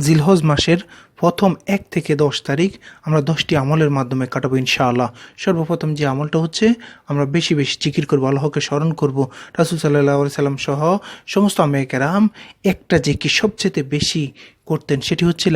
জিলহজ মাসের প্রথম এক থেকে দশ তারিখ আমরা দশটি আমলের মাধ্যমে কাটাবো ইনশাআল্লাহ। সর্বপ্রথম যে আমলটা হচ্ছে, আমরা বেশি বেশি জিকির করব, আল্লাহকে স্মরণ করব। রাসুল সাল্লাহ সাল্লাম সহ সমস্ত আমেকেরাম একটা জিকির সবচেয়ে বেশি করতেন সেটি হচ্ছে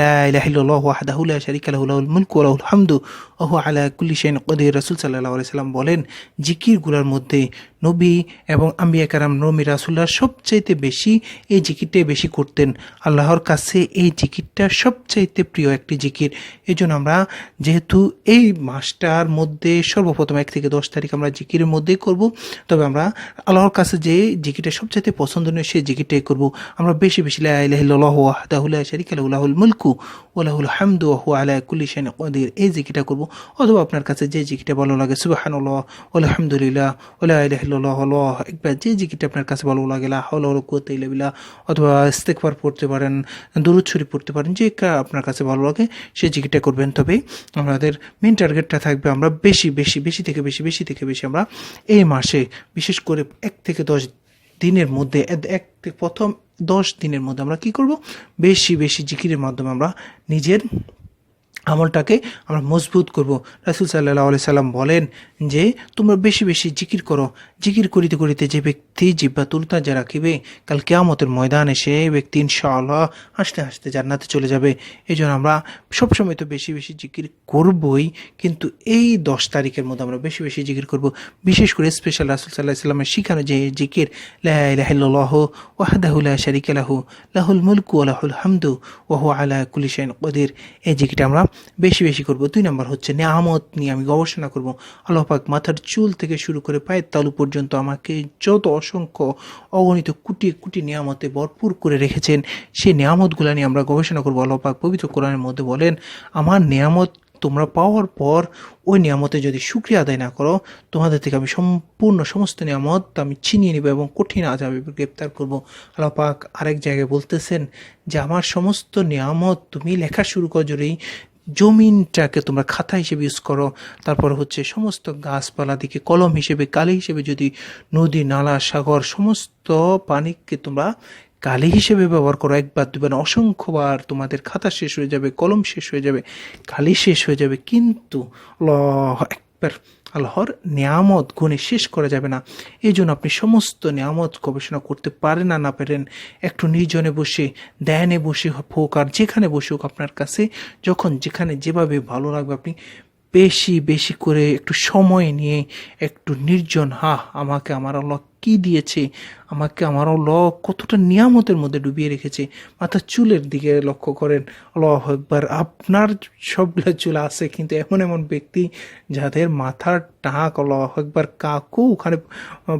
রাসুল সাল্লাম বলেন, জিকিরগুলোর মধ্যে নবী এবং আম্বিয়া কারাম, নবী রাসুল্লাহ সবচাইতে বেশি এই জিকিরটাই বেশি করতেন। আল্লাহর কাছে এই জিকিরটা সবচাইতে প্রিয় একটি জিকির। এই জন্য আমরা যেহেতু এই মাসটার মধ্যে সর্বপ্রথম এক থেকে দশ তারিখ আমরা জিকিরের মধ্যেই করব, তবে আমরা আল্লাহর কাছে যে জিকিরটা সবচেয়ে পছন্দনীয় সেই জিকিরটাই করব। আমরা বেশি বেশি লাহ লাহুল্লাহ শারিক আলাহুল মুলকু ওলাহুল হামদু ওহু আলা কুল্লি শাইন কদির। এই জিকিটা করব অথবা আপনার কাছে যে জিকিটা ভালো লাগে, সুবাহানুল্লাহ, আলহামদুলিল্লাহ ওলা ইলাহিল্লাহ আল্লাহ একবার যে জিকিটা আপনার কাছে ভালো লাগে, লা হল কুয়াত ইলাবিল্লাহ অথবা ইস্তেকবার পড়তে পারেন, দরুদ শরীফ পড়তে পারেন, যে আপনার কাছে ভালো লাগে সেই জিকিটা করবেন। তবে আমাদের মেন টার্গেটটা থাকবে আমরা বেশি বেশি বেশি থেকে বেশি বেশি থেকে বেশি আমরা এই মাসে, বিশেষ করে এক থেকে দশ দিনের মধ্যে এক প্রথম দশ দিনের মধ্যে আমরা কি করব? বেশি বেশি জিকিরের মাধ্যমে আমরা নিজের আমলটাকে আমরা মজবুত করব। রাসুল সাল্লাহ আলি সাল্লাম বলেন যে, তোমরা বেশি বেশি জিকির করো। জিকির করিতে করিতে যে ব্যক্তি জিব্বা তুলতা যা রাখিবে কাল কেয়ামতের ময়দানে সে ব্যক্তি ইনশাআল্লাহ হাসতে হাসতে জান্নাতে চলে যাবে। এই জন্য আমরা সবসময় তো বেশি বেশি জিকির করবই, কিন্তু এই দশ তারিখের মধ্যে আমরা বেশি বেশি জিকির করব। বিশেষ করে স্পেশাল রাসুল সাল্লাহ সাল্লামের শিখানো যে জিকির লাহ ওয়াহাদাহুল্লাহ শারিক লাহু, লাহুল মুলকু লাহুল হামদু ওহু আলা কুলিশাইন কদির। এই জিকিরটা আমরা বেশি বেশি করব। দুই নম্বর হচ্ছে নেয়ামত নিয়ে আমি গবেষণা করব। আল্লাহ পাক মাথার চুল থেকে শুরু করে পায়ের তালু পর্যন্ত আমাকে যত অসংখ্য অগণিত কোটি কোটি নিয়ামতে ভরপুর করে রেখেছেন, সেই নিয়ামতগুলো নিয়ে আমরা গবেষণা করব। আল্লাহ পাক পবিত্র কোরআনের মধ্যে বলেন, আমার নিয়ামত তোমরা পাওয়ার পর ওই নিয়ামতে যদি শুক্রিয়া আদায় না করো, তোমাদের থেকে আমি সম্পূর্ণ সমস্ত নিয়ামত আমি ছিনিয়ে নিব এবং কঠিন আজাবে গ্রেপ্তার করব। আল্লাহ পাক আরেক জায়গায় বলতেছেন যে, আমার সমস্ত নিয়ামত তুমি লেখা শুরু করো, যদি জমিনটাকে তোমরা খাতা হিসেবে ইউজ করো। তারপর হচ্ছে সমস্ত গাছপালা দিকে কলম হিসেবে, কালি হিসেবে যদি নদী, নালা, সাগর সমস্ত পানিকে তোমরা কালি হিসেবে ব্যবহার করো। একবার, দুবার, অসংখ্যবার তোমাদের খাতা শেষ হয়ে যাবে, কলম শেষ হয়ে যাবে, কালি শেষ হয়ে যাবে। কিন্তু ল একবার আল্লাহর নিয়ামত গুণে শেষ করা যাবে না। এই জন্য আপনি সমস্ত নিয়ামত গবেষণা করতে পারেন না না পারেন, একটু নির্জনে বসে, ধ্যানে বসে হোক আর যেখানে বসে হোক আপনার কাছে, যখন যেখানে যেভাবে ভালো লাগবে আপনি বেশি বেশি করে একটু সময় নিয়ে একটু নির্জন হা আমাকে, আমার আল্লাহ কি দিয়েছে? আমাকে আমার ল কতটা নিয়ামতের মধ্যে ডুবিয়ে রেখেছে। মাথা চুলের দিকে লক্ষ্য করেন। আল্লাহ একবার আপনার সবগুলো চুল আছে, কিন্তু এমন এমন ব্যক্তি যাদের মাথার টাক, আল্লাহ একবার কাকু ওখানে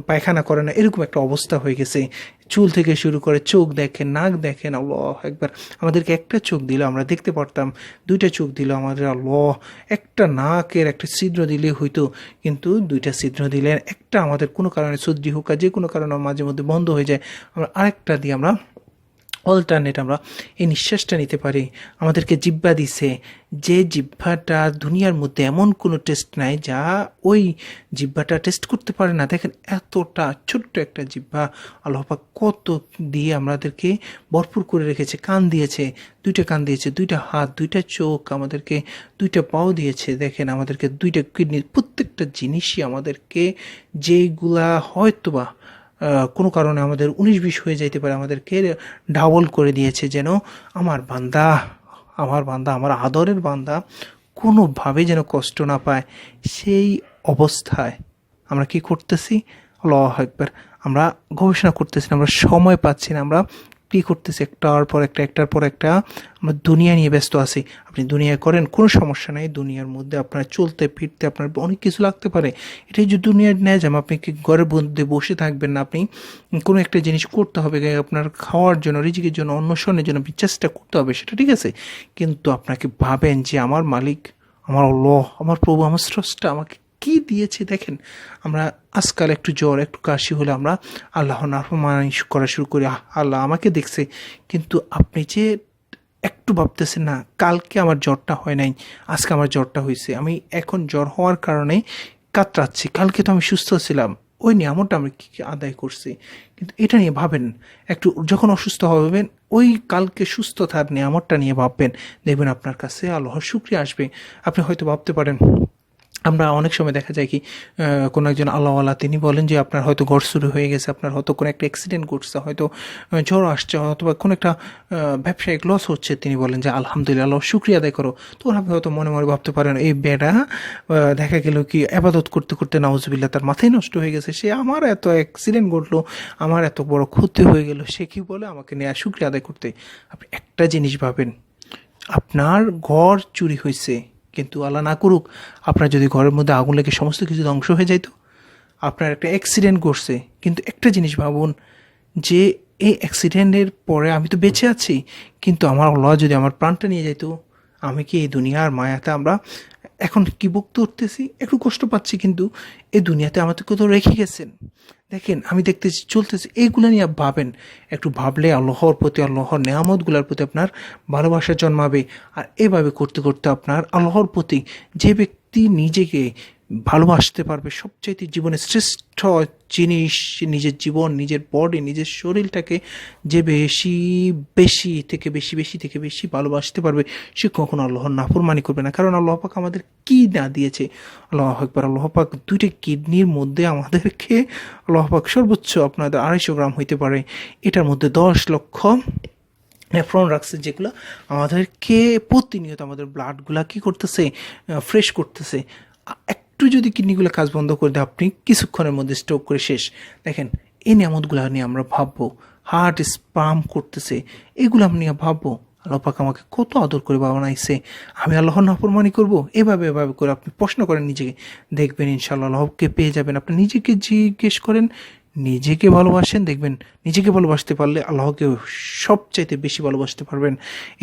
পায়খানা করে না, এরকম একটা অবস্থা হয়ে গেছে। চুল থেকে শুরু করে চোখ দেখে নাক দেখেন, আল্লাহ একবার। আমাদেরকে একটা চোখ দিল, আমরা দেখতে পারতাম, দুইটা চোখ দিল আমাদের ল একটা নাকের একটা ছিদ্র দিলে হইতো কিন্তু দুইটা ছিদ্র দিলেন একটা আমাদের কোনো কারণে সর্দি হোক যে কোনো কারণে মাঝে মধ্যে বন্ধ হয়ে যায়। আমরা আরেকটা দিয়ে আমরা অল্টারনেট আমরা এই নিঃশ্বাসটা নিতে পারি। আমাদেরকে জিব্বা দিছে। যে জিব্বাটা দুনিয়ার মধ্যে এমন কোনো টেস্ট নাই যা ওই জিব্বাটা টেস্ট করতে পারে না। দেখেন এতটা ছোট্ট একটা জিব্বা আল্লাহপাক কত দিয়ে আমাদেরকে ভরপুর করে রেখেছে। কান দিয়েছে, দুইটা কান দিয়েছে, দুইটা হাত, দুইটা চোখ আমাদেরকে, দুইটা পাও দিয়েছে। দেখেন আমাদেরকে দুইটা কিডনি প্রত্যেকটা জিনিসই আমাদেরকে যেগুলা হয়তোবা কোনো কারণে আমাদের উনিশ বিশ হয়ে যাইতে পারে আমাদেরকে ডাবল করে দিয়েছে যেন আমার বান্দা আমার বান্দা আমার আদরের বান্দা কোনোভাবে যেন কষ্ট না পায়। সেই অবস্থায় আমরা কি করতেছি? আল্লাহ একবার আমরা গবেষণা করতেছি না, আমরা সময় পাচ্ছি না আমরা কি করতেছে একটার পর একটা, একটার পর একটা আমরা দুনিয়া নিয়ে ব্যস্ত আছি। আপনি দুনিয়া করেন, কোনো সমস্যা নাই। দুনিয়ার মধ্যে আপনার চলতে, ফিরতে আপনার অনেক কিছু লাগতে পারে। এটাই যে দুনিয়ার ন্যায় যাম আপনি কি ঘরের মধ্যে বসে থাকবেন না আপনি? কোনো একটা জিনিস করতে হবে আপনার খাওয়ার জন্য, রিজিকের জন্য, অন্বেষণের জন্য চেষ্টা করতে হবে, সেটা ঠিক আছে। কিন্তু আপনাকে ভাবেন যে, আমার মালিক, আমার ল আমার প্রভু, আমার স্রষ্টা, আমাকে কি দিয়েছে দেখেন? আমরা আজকাল একটু জ্বর, একটু কাশি হলে আমরা আল্লাহ নাফরমানি করা শুরু করি। আল্লাহ আমাকে দেখছে। কিন্তু আপনি যে একটু ভাবতেছেন না, কালকে আমার জ্বরটা হয় নাই, আজকে আমার জ্বরটা হয়েছে। আমি এখন জ্বর হওয়ার কারণে কাতরাচ্ছি। কালকে তো আমি সুস্থ ছিলাম। ওই নিয়ামতটা আমি কী কী আদায় করছি? কিন্তু এটা নিয়ে ভাবেন, একটু যখন অসুস্থ হবেন ওই কালকে সুস্থ থাকার নিয়ামতটা নিয়ে ভাববেন। দেখবেন আপনার কাছে আল্লাহর শুক্রিয়া আসবে। আপনি হয়তো ভাবতে পারেন আমরা অনেক সময় দেখা যায় কি কোনো একজন আল্লাহওয়ালা তিনি বলেন যে আপনার হয়তো ঘর শুরু হয়ে গেছে, আপনার হয়তো কোনো একটা অ্যাক্সিডেন্ট ঘটছে, হয়তো জ্বর আসছে, অথবা কোনো একটা ব্যবসায়িক লস হচ্ছে, তিনি বলেন যে আলহামদুলিল্লাহ, আল্লাহ শুক্রিয়া আদায় করো। তখন আপনি হয়তো মনে মনে ভাবতে পারেন, এই বেটা দেখা গেল কি, আবাদত করতে করতে নাউজবিল্লা তার মাথায় নষ্ট হয়ে গেছে, সে আমার এত অ্যাক্সিডেন্ট ঘটলো, আমার এত বড় ক্ষতি হয়ে গেল, সে কি বলে আমাকে নেয়া শুক্রিয়া আদায় করতে? আপনি একটা জিনিস ভাবেন, আপনার ঘর চুরি হয়েছে কিন্তু আল্লাহ না করুক, আপনার যদি ঘরের মধ্যে আগুন লেগে সমস্ত কিছু ধ্বংস হয়ে যাইতো, আপনার একটা অ্যাক্সিডেন্ট ঘটছে। কিন্তু একটা জিনিস ভাবুন, যে এই অ্যাক্সিডেন্টের পরে আমি তো বেঁচে আছি, কিন্তু আমার আল্লাহ যদি আমার প্রাণটা নিয়ে যেত আমি কি এই দুনিয়ার মায়াতে আমরা এখন কি বক্ত উঠতেছি, একটু কষ্ট পাচ্ছি কিন্তু এই দুনিয়াতে আমাদের কোথাও রেখে গেছেন। দেখেন, আমি দেখতেছি, চলতেছি, এইগুলো নিয়ে ভাবেন। একটু ভাবলে আল্লাহর প্রতি, আল্লাহর নেয়ামতগুলোর প্রতি আপনার ভালোবাসা জন্মাবে। আর এভাবে করতে করতে আপনার আল্লাহর প্রতি যে ব্যক্তি নিজেকে ভালোবাসতে পারবে সবচাইতে জীবনের শ্রেষ্ঠ জিনিস, নিজের জীবন, নিজের বডি নিজের শরীরটাকে যে বেশি বেশি থেকে বেশি বেশি থেকে বেশি ভালোবাসতে পারবে, সে কখনো আল্লাহর নাফরমানি করবে না। কারণ আল্লাহ পাক আমাদের কি না দিয়েছে? আল্লাহ একবার আল্লাহ পাক দুইটা কিডনির মধ্যে আমাদেরকে আল্লাহ পাক সর্বোচ্চ আপনাদের আড়াইশো গ্রাম হইতে পারে। এটার মধ্যে দশ লক্ষ নেফ্রন রাখছে যেগুলো আমাদেরকে প্রতিনিয়ত আমাদের ব্লাডগুলা কি করতেছে? ফ্রেশ করতেছে। আ- একটু যদি কিডনিগুলো কাজ বন্ধ করে দেয়, আপনি কিছুক্ষণের মধ্যে স্ট্রোক করে শেষ। দেখেন, এই নিয়ামতগুলো নিয়ে আমরা ভাববো হার্ট স্পাম করতেছে, এগুলো আমি নিয়ে ভাববো। আল্লাপাক আমাকে কত আদর করে বানাইছে। আমি আল্লাহর নাফরমানি করব, এভাবে এভাবে করে আপনি প্রশ্ন করেন নিজেকে। দেখবেন ইনশাল্লাহকে আল্লাহকে পেয়ে যাবেন। আপনি নিজেকে জিজ্ঞেস করেন নিজেকে ভালোবাসেন, দেখবেন নিজেকে ভালোবাসতে পারলে আল্লাহকে সবচাইতে বেশি ভালোবাসতে পারবেন।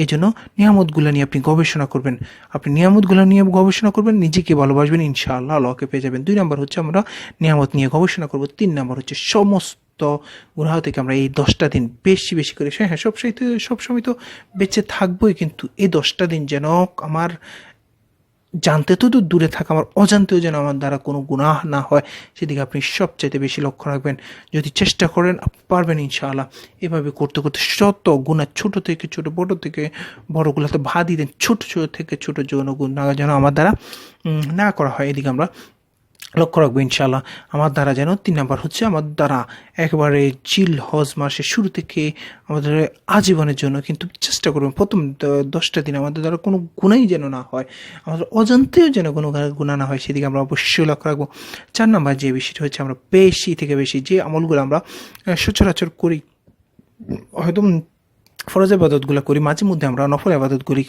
এই জন্য নিয়ামতগুলো নিয়ে আপনি গবেষণা করবেন। আপনি নিয়ামতগুলো নিয়ে গবেষণা করবেন, নিজেকে ভালোবাসবেন, ইনশাআল্লাহ আল্লাহকে পেয়ে যাবেন। দুই নম্বর হচ্ছে আমরা নিয়ামত নিয়ে গবেষণা করব। তিন নম্বর হচ্ছে সমস্ত গুনাহ থেকে আমরা এই দশটা দিন বেশি বেশি করে হ্যাঁ হ্যাঁ সবসময় তো সবসময় তো বেঁচে থাকবোই, কিন্তু এই দশটা দিন যেন আমার জানতে তো দূর দূরে থাকা, আমার অজান্তেও যেন আমার দ্বারা কোনো গুনাহ না হয়, সেদিকে আপনি সবচাইতে বেশি লক্ষ্য রাখবেন। যদি চেষ্টা করেন পারবেন ইনশাআল্লাহ। এভাবে করতে করতে শত গুণা ছোট থেকে ছোট, বড় থেকে বড়গুলোতে দিয়ে দেন। ছোট ছোট থেকে ছোট যৌন গুণা যেন আমার দ্বারা না করা হয়। এদিকে আমরা লক্ষ্য রাখব ইনশাল্লাহ আমার দ্বারা যেন তিন নাম্বার হচ্ছে আমার দ্বারা একবারে জিল হজ মাসের শুরু থেকে আমাদের আজীবনের জন্য কিন্তু চেষ্টা করবেন প্রথম দশটা দিন আমাদের দ্বারা কোনো গুণাই যেন না হয়, আমাদের অজান্তেও যেন কোনো গুণা না হয়, সেদিকে আমরা অবশ্যই লক্ষ্য রাখব। চার নাম্বার যে বিষয়টা হচ্ছে আমরা বেশি থেকে বেশি যে আমলগুলো আমরা সচরাচর করি, হয়তো ফরজ আবাদতগুলো করি, মাঝে মধ্যে আমরা নফল আবাদত করি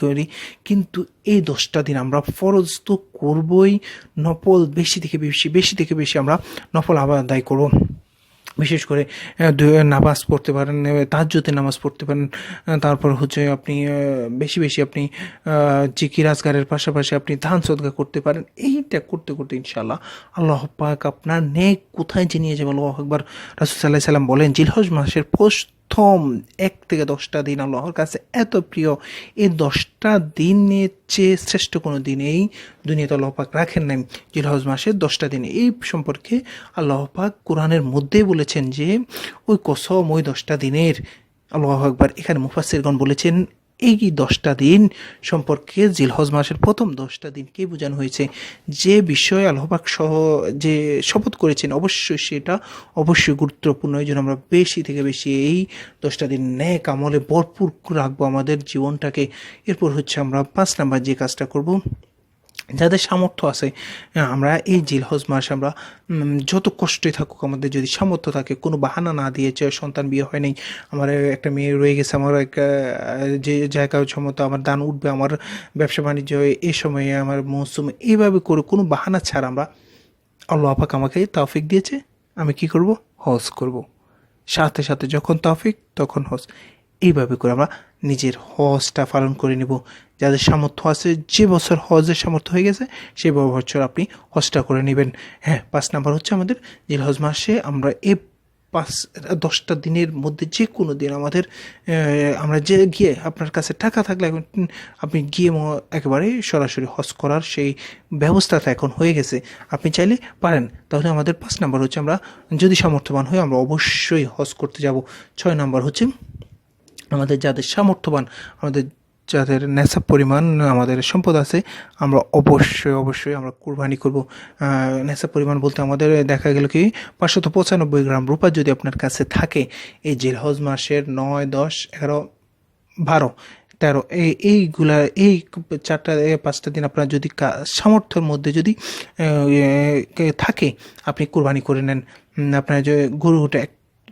কিন্তু এই দশটা দিন আমরা ফরজ তো করবই, নফল বেশি থেকে বেশি বেশি থেকে বেশি আমরা নফল আদায় করব। বিশেষ করে নামাজ পড়তে পারেন তাজ্জতে নামাজ পড়তে পারেন তারপর হচ্ছে আপনি বেশি বেশি আপনি জিকির আজগারের পাশাপাশি আপনি ধান সদগা করতে পারেন, এইটা করতে করতে ইনশাল্লাহ আল্লাহ পাক আপনার নেক কোথায় যে নিয়ে যাবে আল্লাহ একবার রাসুল সাল্লাহ সাল্লাম বলেন, জিলহজ মাসের প্রথম এক থেকে দশটা দিন আল্লাহর কাছে এত প্রিয়। এই দশটা দিনের চেয়ে শ্রেষ্ঠ কোনো দিনেই দুনিয়াতে আল্লাহ পাক রাখেন নাই। জিলহজ মাসের দশটা দিনে। এই সম্পর্কে আল্লাহপাক কোরআনের মধ্যেই বলেছেন যে, ওই কসম ওই দশটা দিনের আল্লাহ একবার এখানে মুফাসিরগণ বলেছেন এই দশটা দিন সম্পর্কে জিলহজ মাসের প্রথম দশটা দিনকে বোঝানো হয়েছে? যে বিষয়ে আল্লাহবাক সহ যে শপথ করেছেন, অবশ্যই সেটা অবশ্যই গুরুত্বপূর্ণ। এই জন্য আমরা বেশি থেকে বেশি এই দশটা দিন ন্যাক আমলে ভরপুর রাখব আমাদের জীবনটাকে। এরপর হচ্ছে আমরা পাঁচ নাম্বার যে কাজটা করব যাদের সামর্থ্য আছে আমরা এই জিলহজ মাস আমরা যত কষ্টই থাকুক, আমাদের যদি সামর্থ্য থাকে, কোনো বাহানা না দিয়েছে সন্তান বিয়ে হয় নাই, আমার একটা মেয়ে রয়ে গেছে, আমার এক যে জায়গায় সমত, আমার দান উঠবে, আমার ব্যবসা বাণিজ্য, এই সময়ে আমার মৌসুম, এইভাবে করে কোনো বাহানা ছাড়া আমরা আল্লাহ আপাক আমাকে তৌফিক দিয়েছে। আমি কি করব? হজ করব। সাথে সাথে যখন তৌফিক, তখন হজ। এইভাবে করে আমরা নিজের হজটা পালন করে নিব। যাদের সামর্থ্য আছে, যে বছর হজের সামর্থ্য হয়ে গেছে, সেই বছর আপনি হজটা করে নেবেন। হ্যাঁ পাঁচ নাম্বার হচ্ছে আমাদের জিল হজ মাসে আমরা এ পাঁচ, দশটা দিনের মধ্যে যে কোনো দিন আমাদের আমরা যে গিয়ে আপনার কাছে টাকা থাকলে এখন আপনি গিয়ে একেবারে সরাসরি হজ করার সেই ব্যবস্থাটা এখন হয়ে গেছে। আপনি চাইলে পারেন। তাহলে আমাদের পাঁচ নাম্বার হচ্ছে আমরা যদি সামর্থ্যবান হই, আমরা অবশ্যই হজ করতে যাব। ছয় নাম্বার হচ্ছে আমাদের যাদের সামর্থ্যবান, আমাদের যাদের নেশাব পরিমাণ, আমাদের সম্পদ আছে, আমরা অবশ্যই অবশ্যই আমরা কুরবানি করব। নেশাব পরিমাণ বলতে আমাদের দেখা গেল কি, পাঁচশত পঁচানব্বই গ্রাম রূপা যদি আপনার কাছে থাকে, এই জিলহজ মাসের নয়, দশ, এগারো, বারো, তেরো, এই, এইগুলা, এই চারটা পাঁচটা দিন আপনার যদি সামর্থ্যের মধ্যে যদি থাকে, আপনি কোরবানি করে নেন। আপনার যে গরুটা,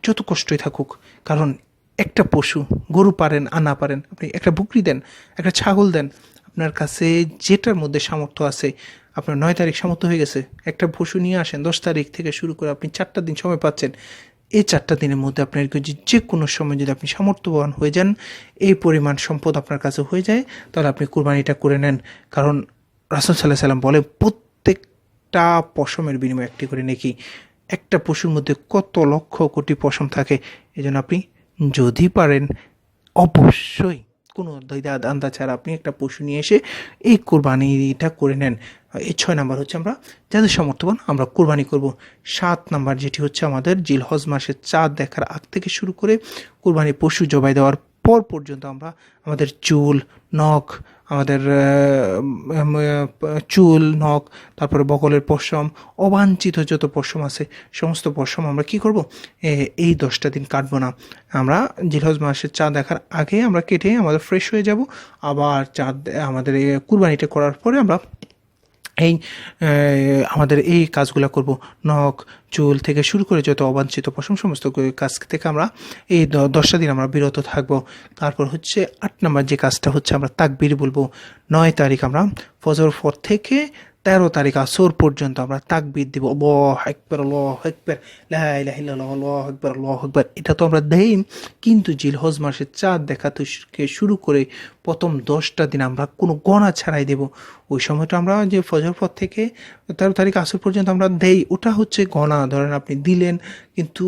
যত কষ্টই থাকুক, কারণ একটা পশু, গরু পারেন আর না পারেন, আপনি একটা বকরি দেন, একটা ছাগল দেন, আপনার কাছে যেটার মধ্যে সামর্থ্য আছে, আপনার নয় তারিখ সামর্থ্য হয়ে গেছে, একটা পশু নিয়ে আসেন, দশ তারিখ থেকে শুরু করে আপনি চারটা দিন সময় পাচ্ছেন, এই চারটা দিনের মধ্যে আপনার যে কোনো সময় যদি আপনি সামর্থ্যবান হয়ে যান, এই পরিমাণ সম্পদ আপনার কাছে হয়ে যায়, তাহলে আপনি কোরবানিটা করে নেন। কারণ রাসুল সাল্লাহ সাল্লাম বলে প্রত্যেকটা পশমের বিনিময়ে একটি করে নাকি, একটা পশুর মধ্যে কত লক্ষ কোটি পশম থাকে এই জন্য আপনি যদি পারেন, অবশ্যই। কোনো দ্বৈদা দান্দা ছাড়া আপনি একটা পশু নিয়ে এসে এই কোরবানিটা করে নেন। এই ছয় নাম্বার হচ্ছে আমরা, যাদের সমর্থবান আমরা কোরবানি করব। সাত নাম্বার যেটি হচ্ছে আমাদের জিলহজ মাসের চাঁদ দেখার আগ থেকে শুরু করে কোরবানি পশু জবাই দেওয়ার পর পর্যন্ত আমরা আমাদের চুল, নখ, আমাদের চুল, নখ, তারপরে বকলের পশম, অবাঞ্ছিত যত পশম আছে, সমস্ত পশম আমরা কি করব? এই দশটা দিন কাটবো না। আমরা জিলহজ মাসের চা দেখার আগে আমরা কেটে আমাদের ফ্রেশ হয়ে যাব। আবার চাঁদ আমাদের কুরবানিটা করার পরে আমরা এই আমাদের এই কাজগুলো করব। নখ, চুল থেকে শুরু করে যত অবাঞ্ছিত পশম সমস্ত কাজ থেকে আমরা এই দশটা দিন আমরা বিরত থাকব। তারপর হচ্ছে আট নম্বর যে কাজটা হচ্ছে আমরা তাকবির বলব। নয় তারিখ আমরা ফজর পর থেকে তেরো তারিখ আসর পর্যন্ত আমরা তাকবীর দিব। আল্লাহ একবার আল্লাহ একবার লা ইলাহা ইল্লাল্লাহ, আল্লাহ একবার আল্লাহ একবার এটা তো আমরা দেই কিন্তু জিল জিলহজ মাসের চাঁদ দেখা থেকে শুরু করে প্রথম দশটা দিন আমরা কোনো গণা ছাড়াই দেব। ওই সময়টা আমরা যে ফজর পর থেকে তেরো তারিখ আসর পর্যন্ত আমরা দেই, ওটা হচ্ছে গণা। ধরেন আপনি দিলেন, কিন্তু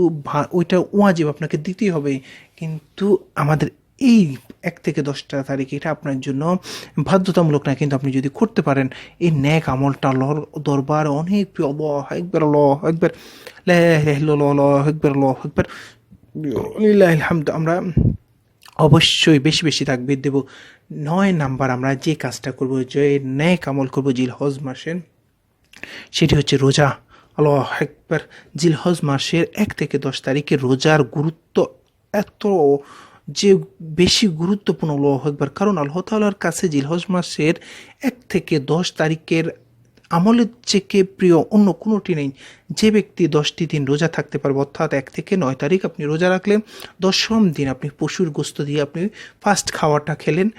ওইটা ওয়াজিব, আপনাকে দিতেই হবে। কিন্তু আমাদের এই এক থেকে দশটা তারিখ এটা আপনার জন্য বাধ্যতামূলক না, কিন্তু আপনি যদি করতে পারেন, এই ন্যাক আমলটা, লর দরবার, অনেক প্রিয়, আল্লাহ একবার একবার লা একবার একবার আমরা অবশ্যই বেশি বেশি তাকবীর দেব। নয় নাম্বার আমরা যে কাজটা করব, যে ন্যাক আমল করব জিল হজ মাসের, সেটি হচ্ছে রোজা। আল্লাহ একবার জিলহজ মাসের এক থেকে দশ তারিখে রোজার গুরুত্ব এত যে বেশি গুরুত্বপূর্ণ আল্লাহ একবার কারণ আল্লাহ তাআলার কাছে জিলহজ মাসের এক থেকে দশ তারিখের আমলের থেকে প্রিয় অন্য কোনোটি নেই। যে ব্যক্তি দশটি দিন রোজা থাকতে পারবে, অর্থাৎ এক থেকে নয় তারিখ আপনি রোজা রাখলেন, দশম দিন আপনি পশুর গোস্ত দিয়ে আপনি ফার্স্ট খাওয়াটা খেলেন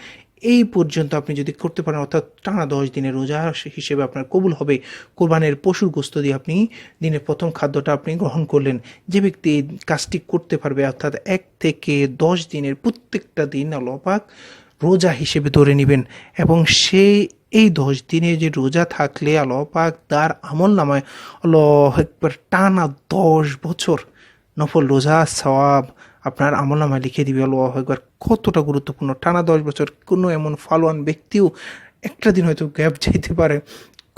এই পর্যন্ত আপনি যদি করতে পারেন, অর্থাৎ টানা দশ দিনের রোজা হিসেবে আপনার কবুল হবে। কোরবানের পশুর গোস্ত দিয়ে আপনি দিনের প্রথম খাদ্যটা আপনি গ্রহণ করলেন। যে ব্যক্তি এই কাজটি করতে পারবে, অর্থাৎ এক থেকে দশ দিনের প্রত্যেকটা দিন আল্লাপাক রোজা হিসেবে ধরে নেবেন এবং সে এই দশ দিনে যে রোজা থাকলে আল্লাপাক তার আমল নামায় আল্লাহ একবার টানা দশ বছর নফল রোজা, সওয়াব আপনার আমল নামায় লিখে দিবে আল্লাহ একবার কতটা গুরুত্বপূর্ণ? টানা দশ বছর কোনো এমন ফালোয়ান ব্যক্তিও একটা দিন হয়তো গ্যাপ যেতে পারে।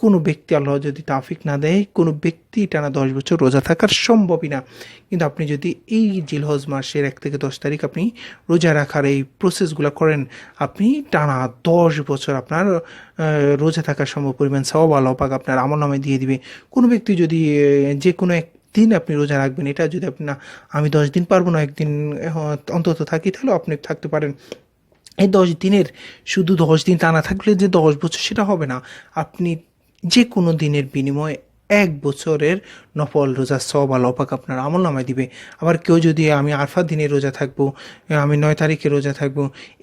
কোনো ব্যক্তি আল্লাহ যদি তাফিক না দেয়, কোনো ব্যক্তি টানা দশ বছর রোজা থাকার সম্ভবই না। কিন্তু আপনি যদি এই জিলহজ মাসের এক থেকে দশ তারিখ আপনি রোজা রাখার এই প্রসেসগুলো করেন, আপনি টানা দশ বছর আপনার রোজা থাকার সম্ভব পরিমাণ সব আল্লাহ পাক আপনার আমল নামে দিয়ে দিবে। কোনো ব্যক্তি যদি যে কোনো এক দিন আপনি রোজা রাখবেন, এটা যদি আপনি না, আমি দশ দিন পারব না একদিন অন্তত থাকি, তাহলে আপনি থাকতে পারেন। এই দশ দিনের, শুধু দশ দিন টানা থাকলে যে দশ বছর, সেটা হবে না। আপনি যে কোনো দিনের বিনিময়ে এক বছরের নফল রোজা সব আলোপাক আপনার আমল নামায় দিবে। আবার কেউ যদি আমি আরফাত দিনে রোজা থাকব, আমি নয় তারিখে রোজা থাকব,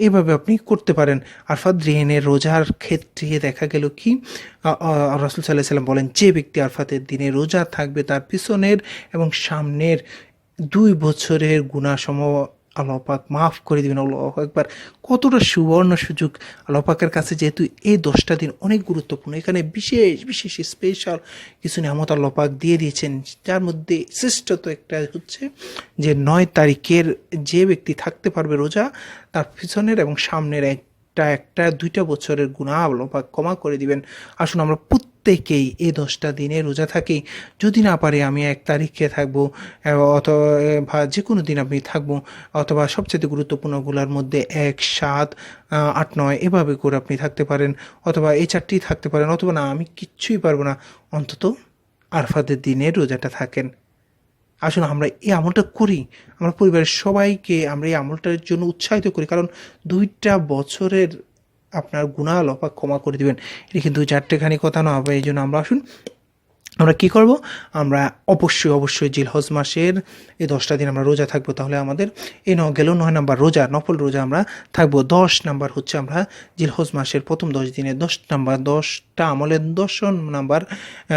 এভাবে আপনি করতে পারেন। আরফাত দিনের রোজার ক্ষেত্রে দেখা গেল কি রসুল সাল্লাহ সাল্লাম বলেন, যে ব্যক্তি আরফাতের দিনে রোজা থাকবে তার পিছনের এবং সামনের দুই বছরের গুণাসম আল্লাহ পাক মাফ করে দিবেন আল্লাহ একবার কতটা সুবর্ণ সুযোগ আল্লাহ পাকের কাছে, যেহেতু এই দশটা দিন অনেক গুরুত্বপূর্ণ। এখানে বিশেষ বিশেষ স্পেশাল কিছু নিয়ামত আল্লাহ পাক দিয়ে দিয়েছেন। যার মধ্যে শ্রেষ্ঠত একটা হচ্ছে যে নয় তারিখের যে ব্যক্তি থাকতে পারবে রোজা, তার পিছনের এবং সামনের একটা একটা, দুইটা বছরের গুণা আল্লাহ পাক ক্ষমা করে দিবেন। আসুন আমরা প্রত্যেকেই এ দশটা দিনে রোজা থাকি। যদি না পারে আমি এক তারিখে থাকব, অথবা যে কোনো দিন আপনি থাকব, অথবা সবচেয়ে গুরুত্বপূর্ণগুলোর মধ্যে এক, সাত আট, নয়, এভাবে করে আপনি থাকতে পারেন, অথবা এই চারটি থাকতে পারেন, অথবা না, আমি কিচ্ছুই পারব না। অন্তত আরফাদের দিনে রোজাটা থাকেন। আসলে আমরা এই আমলটা করি। আমরা পরিবারের সবাইকে আমরা এই আমলটার জন্য উৎসাহিত করি। কারণ দুইটা বছরের আপনার গুণা লপা ক্ষমা করে দিবেন। এটা কিন্তু চারটেখানি কথা না হবে এই জন্য আমরা আসুন। আমরা কি করব? আমরা অবশ্যই অবশ্যই জিলহজ মাসের এই দশটা দিন আমরা রোজা থাকব। তাহলে আমাদের এই ন গেল নয় নাম্বার রোজা, নফল রোজা আমরা থাকব। দশ নাম্বার হচ্ছে আমরা জিলহজ মাসের প্রথম দশ দিনে দশ নাম্বার, দশটা আমলের দশ নাম্বার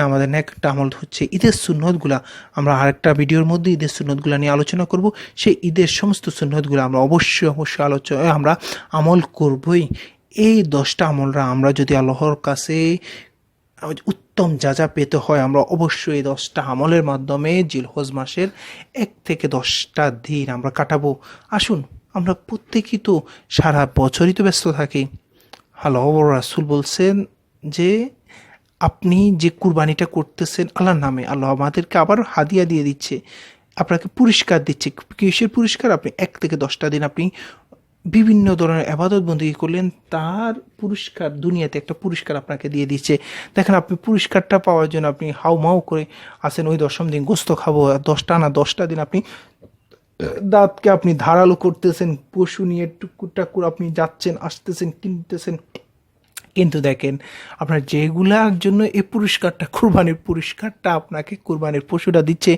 আমাদের একটা আমল হচ্ছে ঈদের সুন্নতগুলা। আমরা আরেকটা ভিডিওর মধ্যে ঈদের সুন্নতগুলা নিয়ে আলোচনা করব। সেই ঈদের সমস্ত সুন্নতগুলো আমরা অবশ্যই অবশ্যই আলোচনা আমরা আমল করবই। এই দশটা আমলরা আমরা যদি আল্লাহর কাছে উত্তম যা যা পেতে হয়, আমরা অবশ্যই এই দশটা আমলের মাধ্যমে জিলহজ মাসের এক থেকে দশটা দিন আমরা কাটাবো। আসুন, আমরা প্রত্যেকেই তো সারা বছরই তো ব্যস্ত থাকি। হ্যালো রাসুল বলছেন যে, আপনি যে কুরবানিটা করতেছেন আল্লাহর নামে, আল্লাহ আমাদেরকে আবার হাদিয়া দিয়ে দিচ্ছে, আপনাকে পুরস্কার দিচ্ছে। কিসের পুরস্কার? আপনি এক থেকে দশটা দিন আপনি বিভিন্ন ধরনের আবাদত বন্দী করলেন, তার পুরস্কার দুনিয়াতে একটা পুরস্কার আপনাকে দিয়ে দিচ্ছে। দেখেন, আপনি পুরস্কারটা পাওয়ার জন্য আপনি হাউ মাউ করে আসেন ওই দশম দিন গোস্ত খাব দশটা না, দশটা দিন আপনি দাঁতকে আপনি ধারালো করতেছেন, পশু নিয়ে টুকুর টাকুর আপনি যাচ্ছেন, আসতেছেন, কিনতেছেন কিন্তু দেখেন, আপনার যেগুলার জন্য এই পুরস্কারটা, কুরবানির পুরস্কারটা আপনাকে কুরবানির পশুটা দিচ্ছে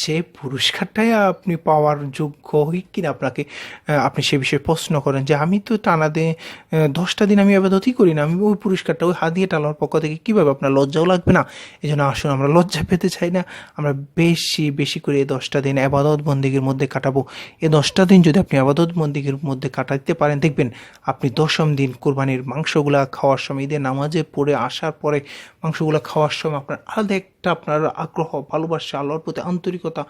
সেই পুরস্কারটাই আপনি পাওয়ার যোগ্য হই কিনা আপনাকে আপনি সে বিষয়ে প্রশ্ন করেন যে আমি তো টানা দে দশটা দিন আমি আবাদতই করি না, আমি ওই পুরস্কারটা, ওই হাত দিয়ে টালার পক্ষ থেকে কীভাবে আপনার লজ্জাও লাগবে না? এই জন্য আসুন, আমরা লজ্জা পেতে চাই না, আমরা বেশি বেশি করে এই দশটা দিন আবাদত বন্দিগির মধ্যে কাটাবো। এই দশটা দিন যদি আপনি আবাদত বন্দিগির মধ্যে কাটাতে পারেন, দেখবেন আপনি দশম দিন কোরবানির মাংসগুলা খাওয়ার সময়, ঈদের নামাজে পড়ে আসার পরে মাংসগুলো খাওয়ার সময় আপনার আলাদা একটা আপনার আগ্রহ, ভালোবাসা, আল্লাহর প্রতি আন্তরিকতা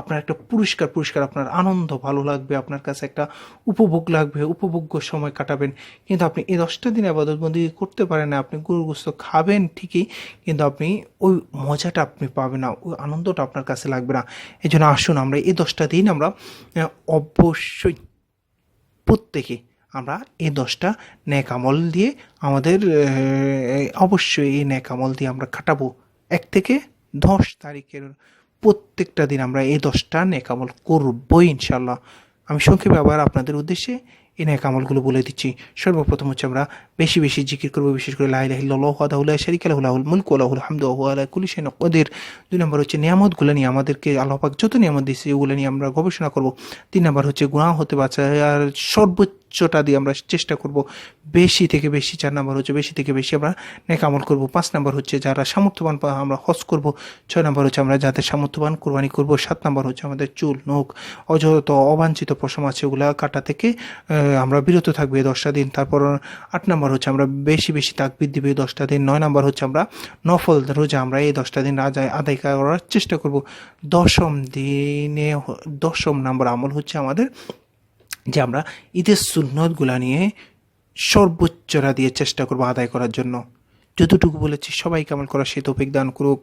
আপনার একটা পুরস্কার পুরস্কার আপনার আনন্দ ভালো লাগবে, আপনার কাছে একটা উপভোগ লাগবে, উপভোগ্য সময় কাটাবেন। কিন্তু আপনি এই দশটা দিন আবাদতবন্দি করতে পারেন না, আপনি গরুগ্রস্ত খাবেন ঠিকই, কিন্তু আপনি ওই মজাটা আপনি পাবেন না, ওই আনন্দটা আপনার কাছে লাগবে না। এই জন্য আসুন, আমরা এই দশটা দিন আমরা অবশ্যই প্রত্যেকে আমরা এই দশটা ন্যাক আমল দিয়ে আমাদের অবশ্যই এই ন্যাক আমল দিয়ে আমরা কাটাবো এক থেকে দশ তারিখের প্রত্যেকটা দিন আমরা এই দশটা ন্যাক আমল করবই ইনশাল্লাহ আমি সংক্ষেপে আবার আপনাদের উদ্দেশ্যে এই ন্যাক আমলগুলো বলে দিচ্ছি। সর্বপ্রথম হচ্ছে আমরা বেশি বেশি জিকির করব, বিশেষ করে লাই লাহিল্লাহ শরিক আলাহুল মুলক আলাহুল হামদু আল্লাহ কুলি সেন ওদের দুই নম্বর হচ্ছে নিয়ামতগুলো নিয়ে আমাদেরকে আল্লাহ পাক যত নিয়ামত দিচ্ছে ওগুলো নিয়ে আমরা গবেষণা করব। তিন নম্বর হচ্ছে গুণা হতে বাঁচা আর সর্বোচ্চটা দিয়ে আমরা চেষ্টা করব বেশি থেকে বেশি চার নম্বর হচ্ছে বেশি থেকে বেশি আমরা নেক আমল করব। পাঁচ নম্বর হচ্ছে যারা সামর্থ্যবান আমরা হজ করব। ছয় নম্বর হচ্ছে আমরা যাদের সামর্থ্যবান কোরবানি করব। সাত নম্বর হচ্ছে আমাদের চুল, নখ অযথ অবাঞ্ছিত পশম আছে ওগুলা কাটা থেকে আমরা বিরত থাকবে দশটা দিন। তারপর আট নম্বর হচ্ছে আমরা বেশি বেশি তাকবির দিবে দশটা দিন। নয় নম্বর হচ্ছে আমরা নফল রোজা আমরা এই দশটা দিন রাজায় আদায় করার চেষ্টা করব। দশম দিনে দশম নম্বর আমল হচ্ছে আমাদের যে আমরা ঈদের সুন্নতগুলা নিয়ে সর্বোচ্চরা দিয়ে চেষ্টা করব আদায় করার জন্য। যতটুকু বলেছি সবাই কেমন করা সে তৌফিক দান করুক।